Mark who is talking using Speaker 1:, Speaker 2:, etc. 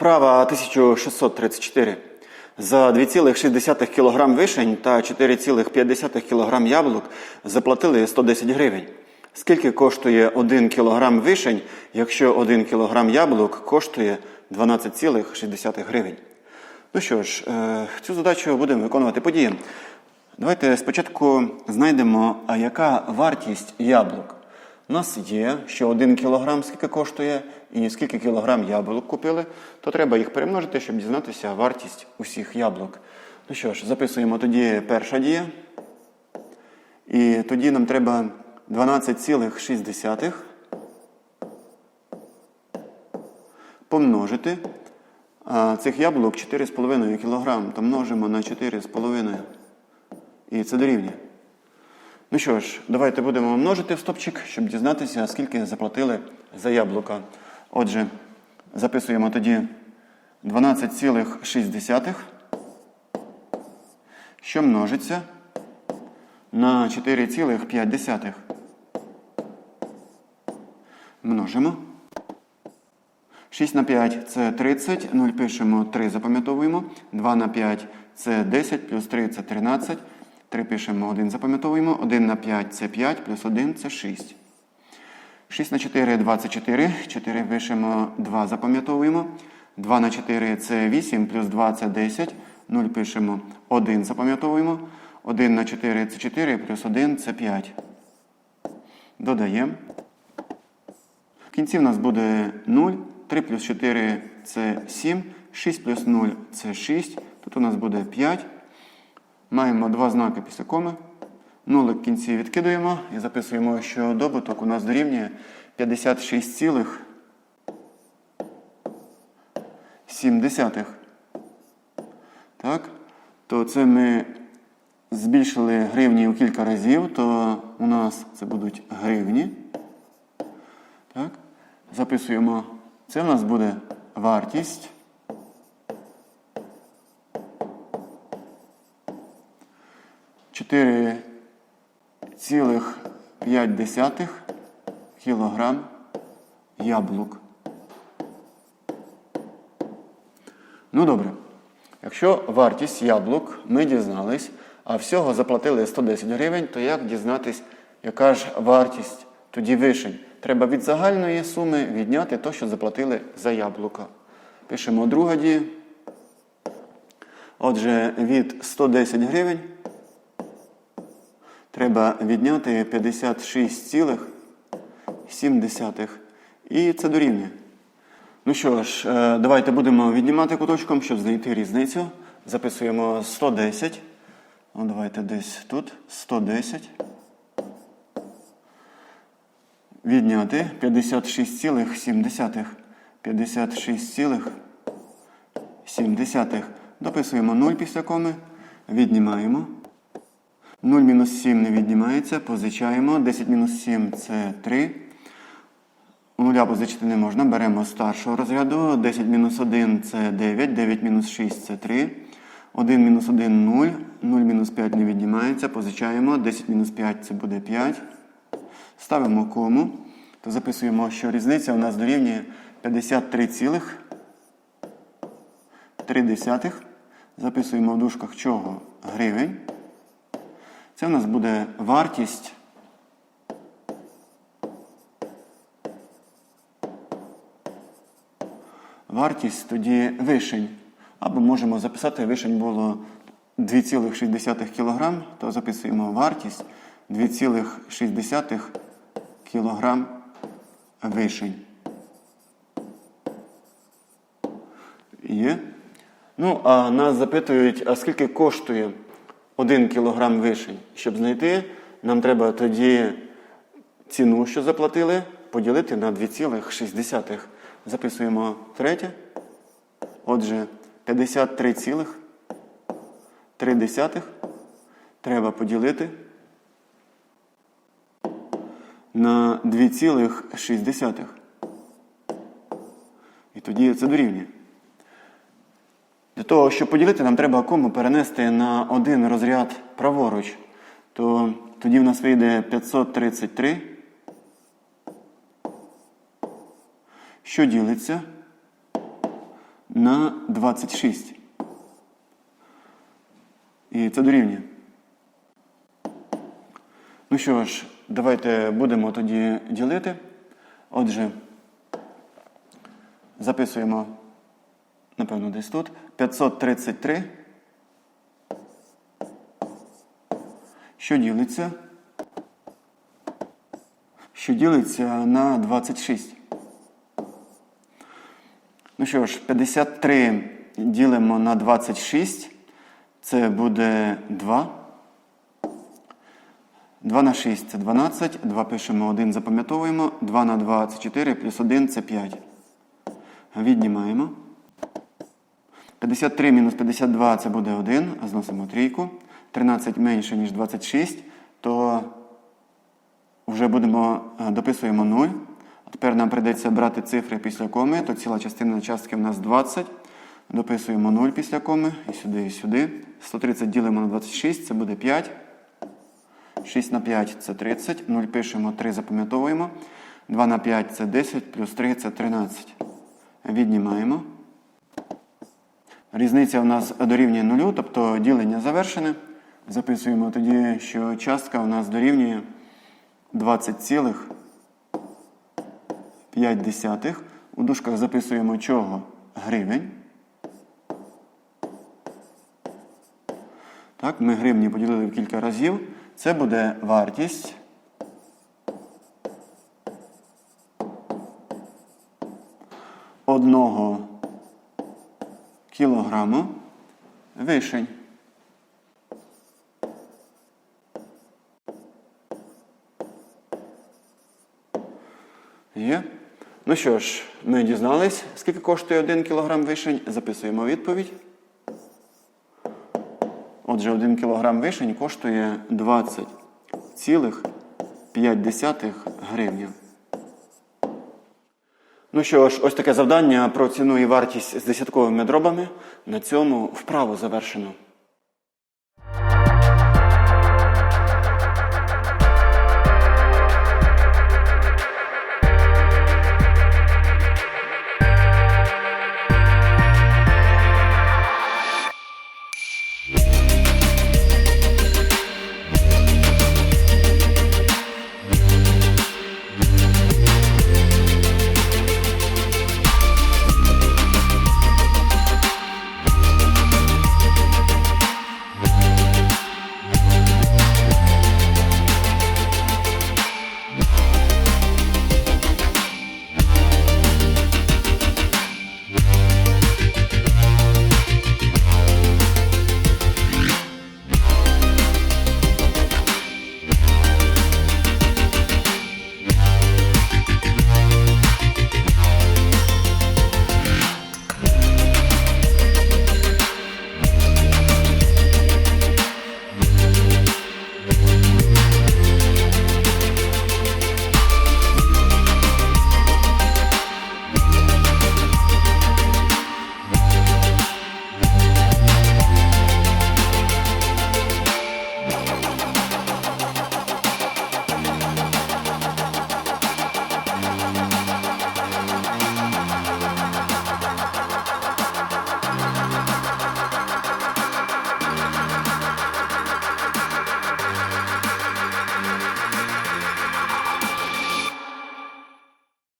Speaker 1: Вправа 1634. За 2,6 кг вишень та 4,5 кг яблук заплатили 110 гривень. Скільки коштує 1 кг вишень, якщо 1 кг яблук коштує 12,6 гривень? Ну що ж, е, цю задачу будемо виконувати по. Давайте спочатку знайдемо, яка вартість яблук. У нас є, що 1 кілограм скільки коштує і скільки кілограм яблук купили, то треба їх перемножити, щоб дізнатися вартість усіх яблук. Ну що ж, записуємо тоді перша дія. І тоді нам треба 12,6 помножити. Цих яблук 4,5 кг, то множимо на 4,5. І це дорівнює. Ну що ж, давайте будемо множити в стопчик, щоб дізнатися, скільки заплатили за яблука. Отже, записуємо тоді 12,6, що множиться на 4,5. Множимо. 6 на 5 це 30, 0 пишемо 3, запам'ятовуємо. 2 на 5 це 10, плюс 3 це 13. 3 пишемо 1, запам'ятовуємо. 1 на 5 це 5, плюс 1 це 6. 6 на 4 24. 4 пишемо 2, запам'ятовуємо. 2 на 4 це 8, плюс 2 це 10. 0 пишемо 1, запам'ятовуємо. 1 на 4 це 4, плюс 1 це 5. Додаємо. В кінці в нас буде 0. 3 плюс 4 це 7. 6 плюс 0 це 6. Тут у нас буде 5. Маємо два знаки після коми. Нулик в кінці відкидуємо і записуємо, що добуток у нас дорівнює 56,7. Так? То це ми збільшили гривні у кілька разів, то у нас це будуть гривні. Так? Записуємо. Це у нас буде вартість. Чотири цілих п'ять десятих кілограм яблук. Ну добре. Якщо вартість яблук ми дізнались, а всього заплатили 110 гривень, то як дізнатись, яка ж вартість тоді вишень? Треба від загальної суми відняти те, що заплатили за яблука. Пишемо друга дія. Отже, від 110 гривень треба відняти 56,7. І це дорівнює. Ну що ж, е, давайте будемо віднімати куточком, щоб знайти різницю. Записуємо 110. Ну, давайте десь тут. 110. Відняти 56,7. 56,7. Дописуємо 0 після коми. Віднімаємо. 0 мінус 7 не віднімається. Позичаємо. 10 мінус 7 це 3. У нуля позичити не можна. Беремо старшого розряду. 10 мінус 1 це 9. 9 мінус 6 це 3. 1 мінус 1 0. 0 мінус 5 не віднімається. Позичаємо. 10 мінус 5 це буде 5. Ставимо кому. То записуємо, що різниця у нас дорівнює 53,3. Записуємо в дужках чого? Гривень. Це у нас буде вартість. Вартість тоді вишень. Або можемо записати, вишень було 2,6 кг, то записуємо вартість 2,6 кг вишень. Є. Ну, а нас запитують, а скільки коштує 1 кг вишень? Щоб знайти, нам треба тоді ціну, що заплатили, поділити на 2,6. Записуємо третє. Отже, 53,3 треба поділити на 2,6. І тоді це дорівнює. Для того, щоб поділити, нам треба кому перенести на один розряд праворуч. То тоді в нас вийде 533. Що ділиться на 26. І це дорівнює. Ну що ж, давайте будемо тоді ділити. Отже, записуємо, напевно, десь тут. 533. Що ділиться? Що ділиться на 26. Ну що ж, 53 ділимо на 26. Це буде 2. 2 на 6 це 12. 2 пишемо 1, запам'ятовуємо. 2 на 2 це 4, плюс 1 це 5. Віднімаємо. 53 мінус 52 це буде 1, а зносимо трійку. 13 менше, ніж 26, то вже будемо, е, дописуємо 0. А тепер нам прийдеться брати цифри після коми, то ціла частина частки в нас 20. Дописуємо 0 після коми, і сюди, і сюди. 130 ділимо на 26, це буде 5. 6 на 5 це 30. 0 пишемо, 3 запам'ятовуємо. 2 на 5 це 10, плюс 3 це 13. Віднімаємо. Різниця у нас дорівнює 0, тобто ділення завершене. Записуємо тоді, що частка у нас дорівнює 20,5. У дужках записуємо чого? Гривень. Так, ми гривні поділили в кілька разів. Це буде вартість. Одного кілограму вишень. Є. Ну що ж, ми дізнались, скільки коштує 1 кілограм вишень. Записуємо відповідь. Отже, 1 кілограм вишень коштує 20,5 гривня. Ну що ж, ось таке завдання про ціну і вартість з десятковими дробами. На цьому вправу завершено.